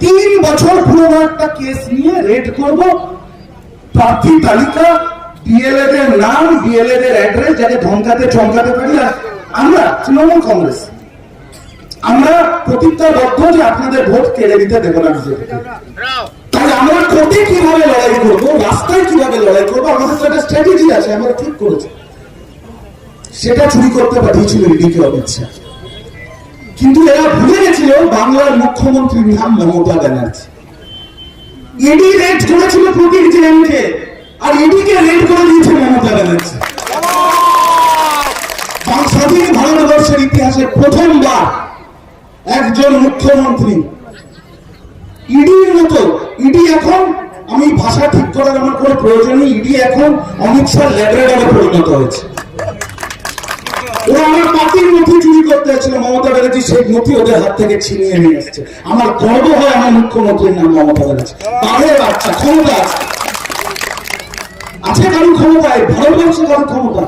তিন বছর পুরোনো একটা কেস নিয়ে রেড করব। প্রার্থী তালিকা ডিএলএড এর নাম ডিএলএড এর অ্যাড্রেস যাকে ধমকাতে চমকাতে পারি আমরা তৃণমূল কংগ্রেস। আমরা প্রতিজ্ঞাবদ্ধ যে আপনাদের ভোট কেড়ে নিতে দেবো না বিজেপিকে তাই আমরা কোর্টে কীভাবে লড়াই করব, রাস্তায় কীভাবে লড়াই করব, আমাদের তো একটা স্ট্র্যাটেজি আছে আমরা ঠিক করেছি। সেটা চুরি করতে পাঠিয়েছিল ইডিকে অমিত শাহ। কিন্তু এরা ভুলে গেছিল বাংলার মুখ্যমন্ত্রীর নাম মমতা ব্যানার্জি। ইডি রেড করেছিল প্রতীক জেনকে আর ইডিকে রেড করে দিয়েছে মমতা ব্যানার্জি। স্বাধীন ভারতবর্ষের ইতিহাসে প্রথমবার একজন মুখ্যমন্ত্রী ইডির মতো, ইডি এখন, আমি ভাষা ঠিক করার আমার কোনো প্রয়োজন নেই, ইডি এখন অমিত শাহ ল্যাবরেটরে পরিণত হয়েছে। ওরা আমার পার্টির নথি চুরি হয়েছিল মমতা ব্যানার্জি, সেই নথি ওদের হাত থেকে ছিনিয়ে নিয়ে আমার গর্ব হয় আমার মুখ্যমন্ত্রীর নাম মমতা ব্যানার্জি। তাদের বাচ্চা, ক্ষমতা আছে। কারণ ক্ষমতায় ভারতবর্ষে কারণ ক্ষমতা?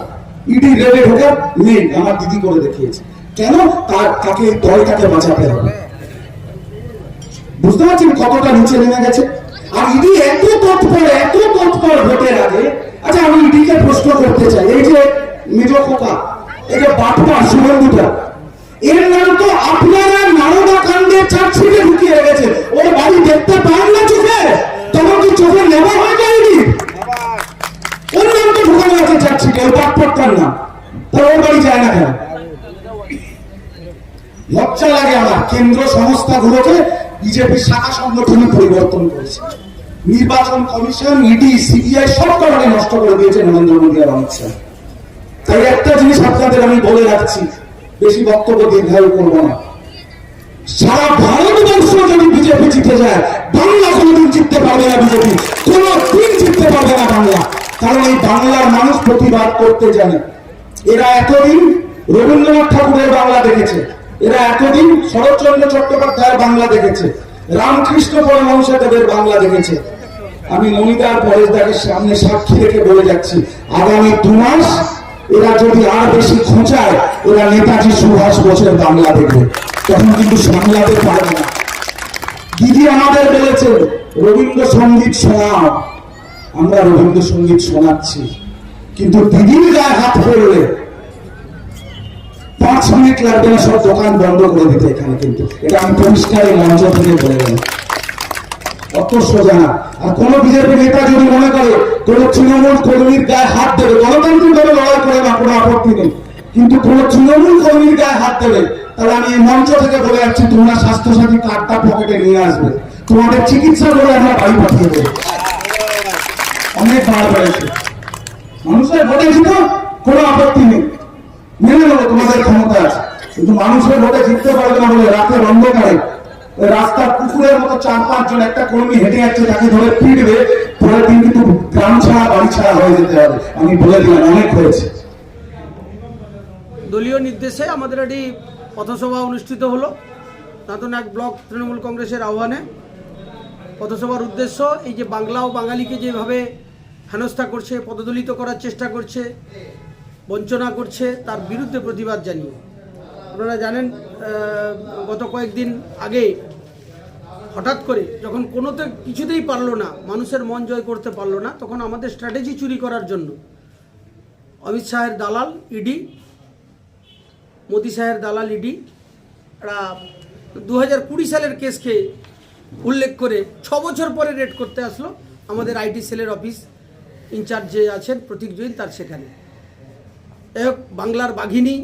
ইডি আমার দিদি করে দেখিয়েছে। কেন? তার, তাকে, দলটাকে বাঁচাতে হবে। বুঝতে পারছেন কতটা নিচে নেমে গেছে? আর ইডি এত তৎপর দেখতে পান না চোখে, তখন কি চোখে হয় যায়নি ওর তাহলে ওর বাড়ি যায় না কেন? লজ্জা লাগে আমার। কেন্দ্র শাখা পরিবর্তন করেছে। নির্বাচন কমিশন, ইডি, সিবিআই সব কারণে নষ্ট করে দিয়েছে নরেন্দ্র মোদী আর অমিত শাহ। তাই একটা জিনিস আপনাদের আমি বলে রাখছি, বেশি বক্তব্য দীর্ঘায়ু করব না। সারা ভারতবর্ষ যদি বিজেপি জিতে যায়, বাংলা কোনোদিন জিততে পারবে না বিজেপি। কোন দিন জিততে পারবে না বাংলা। কারণ এই বাংলার মানুষ প্রতিবাদ করতে জানে। এরা এতদিন রবীন্দ্রনাথ ঠাকুরের বাংলা দেখেছে। এরা এতদিন শরৎচন্দ্র চট্টোপাধ্যায়ের বাংলা দেখেছে। রামকৃষ্ণ পরমহংস দেবের বাংলা দেখেছে। আমি মনিদার পরেশদাকে সামনে সাক্ষী রেখে বলে যাচ্ছি, আগামী দু মাস এরা যদি আর বেশি খোঁচায়, এরা নেতাজি সুভাষ বোসের বাংলা দেখবে। তখন কিন্তু সামলাতে পারবে না। দিদি আমাদের বলেছেন রবীন্দ্রসঙ্গীত শোনাও। আমরা রবীন্দ্রসঙ্গীত শোনাচ্ছি। কিন্তু দিদির গায়ে হাত ফেললে পাঁচ মিনিট লাগবে না, সব দোকান বন্ধ করে দিতে এখানে কিন্তু। এটা আমি পরিষ্কার মঞ্চ থেকে বলে গেলাম অত সোজা না। আর কোনো বিজেপি নেতা যদি মনে করে, কোন তৃণমূল কর্মীর গায়ে হাত দেবে গণতান্ত্রিক ভাবে লড়াই করে না, কোনো আপত্তি নেই। কিন্তু কোন তৃণমূল কর্মীর গায়ে হাত দেবে তাহলে আমি মঞ্চ থেকে বলে যাচ্ছি, তোমরা স্বাস্থ্যসাথী কার্ডটা পকেটে নিয়ে আসবে। তোমাদের চিকিৎসা করে আমরা বাড়ি পাঠিয়ে দেবো। অনেক বেড়েছে মানুষের ভোটে কোনো আপত্তি নেই। মেনে নেব, তোমাদের ক্ষমতা আছে। কিন্তু মানুষের ভোটে জিততে পারবে না বলে অন্ধকারে রাস্তার কুকুরের মতো চার পাঁচজন একটা কর্মী হেঁটে যাচ্ছে, তাকে ধরে পিটবে পরের দিন কিন্তু গ্রাম ছাড়া, বাড়ি ছাড়া হয়ে যেতে হবে। আমি বলে দিলাম, অনেক হয়েছে। দলীয় নির্দেশে আমাদের একটি পথসভা অনুষ্ঠিত হলো। দাঁতন এক ব্লক তৃণমূল কংগ্রেসের আহ্বানে। পথসভার উদ্দেশ্য এই যে বাংলা ও বাঙালিকে যেভাবে হেনস্থা করছে, পদদলিত করার চেষ্টা করছে, বঞ্চনা করছে, তার বিরুদ্ধে প্রতিবাদ জানিয়ে। আপনারা জানেন গত কয়েকদিন আগে হঠাৎ করে যখন কোনোতে কিছুতেই পারল না, মানুষের মন জয় করতে পারল না, তখন আমাদের স্ট্র্যাটেজি চুরি করার জন্য অমিত শাহের দালাল, ইডি মোদি সাহের দালাল ইডি, একটা দু হাজার কুড়ি সালের কেসকে উল্লেখ করে ছ বছর পরে রেড করতে আসলো আমাদের আইটি সেলের অফিস ইনচার্জ যে আছেন প্রতীক জৈন, তার সেখানে। যাই হোক, বাংলার বাঘিনী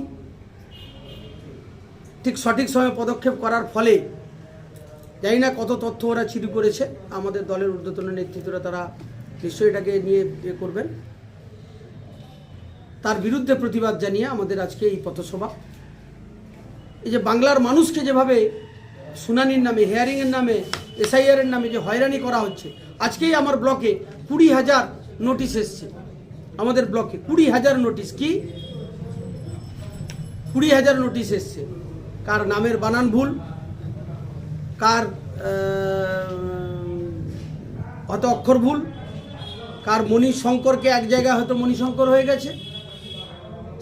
ঠিক সঠিক সময়ে পদক্ষেপ করার ফলে জানি না কত তথ্য ওরা চুরি করেছে, আমাদের দলের ঊর্ধ্বতন নেতৃত্বরা তারা নিশ্চয়ই এটাকে নিয়ে ইয়ে করবেন। তার বিরুদ্ধে প্রতিবাদ জানিয়ে আমাদের আজকে এই পথসভা। এই যে বাংলার মানুষকে যেভাবে শুনানির নামে হেয়ারিংয়ের নামে এসআইআর এর নামে যে হয়রানি করা হচ্ছে, আজকেই আমার ব্লকে কুড়ি হাজার নোটিশ এসছে। আমাদের ব্লকে কুড়ি হাজার নোটিশ কি? কুড়ি হাজার নোটিশ এসছে। কার নামের বানান ভুল, কার হয়তো অক্ষর ভুল, কার মণি শঙ্করকে এক জায়গায় হয়তো মণিশঙ্কর হয়ে গেছে।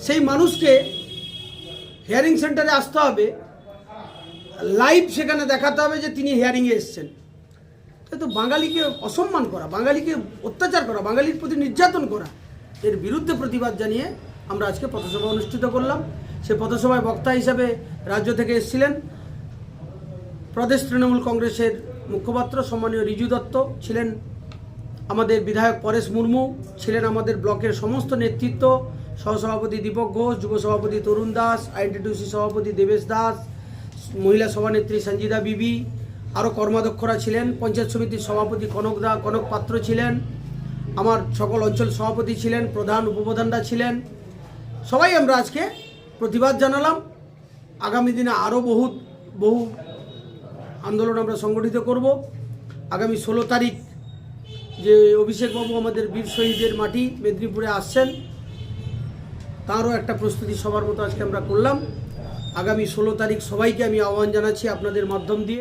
সেই মানুষকে হিয়ারিং সেন্টারে আসতে হবে। লাইভ সেখানে দেখাতে হবে যে তিনি হিয়ারিংয়ে এসছেন। কিন্তু বাঙালিকে অসম্মান করা, বাঙালিকে অত্যাচার করা, বাঙালির প্রতি নির্যাতন করা। এর বিরুদ্ধে প্রতিবাদ জানিয়ে আমরা আজকে পথসভা অনুষ্ঠিত করলাম। সে পথসভায় বক্তা হিসাবে রাজ্য থেকে এসেছিলেন। প্রদেশ তৃণমূল কংগ্রেসের মুখপাত্র সম্মানীয় রিজু দত্ত ছিলেন আমাদের বিধায়ক পরেশ মুর্মু, ছিলেন আমাদের ব্লকের সমস্ত নেতৃত্ব সহসভাপতি দীপক ঘোষ, যুব সভাপতি তরুণ দাস আইনটিটিউসি সভাপতি দেবেশ দাস, মহিলা সভানেত্রী সঞ্জিদা বিবি আরও কর্মাধ্যক্ষরা ছিলেন, পঞ্চায়েত সমিতির সভাপতি কনক দা, কনক পাত্র ছিলেন, আমার সকল অঞ্চল সভাপতি ছিলেন, প্রধান উপপ্রধানরা ছিলেন। সবাই আমরা আজকে প্রতিবাদ জানালাম। আগামী দিনে আরও বহু বহু আন্দোলন আমরা সংগঠিত করব। আগামী ষোলো তারিখ যে অভিষেকবাবু আমাদের বীর শহীদের মাটি মেদিনীপুরে আসছেন তারও একটা প্রস্তুতি সবার মতো আজকে আমরা করলাম। আগামী ষোলো তারিখ সবাইকে আমি আহ্বান জানাচ্ছি আপনাদের মাধ্যম দিয়ে।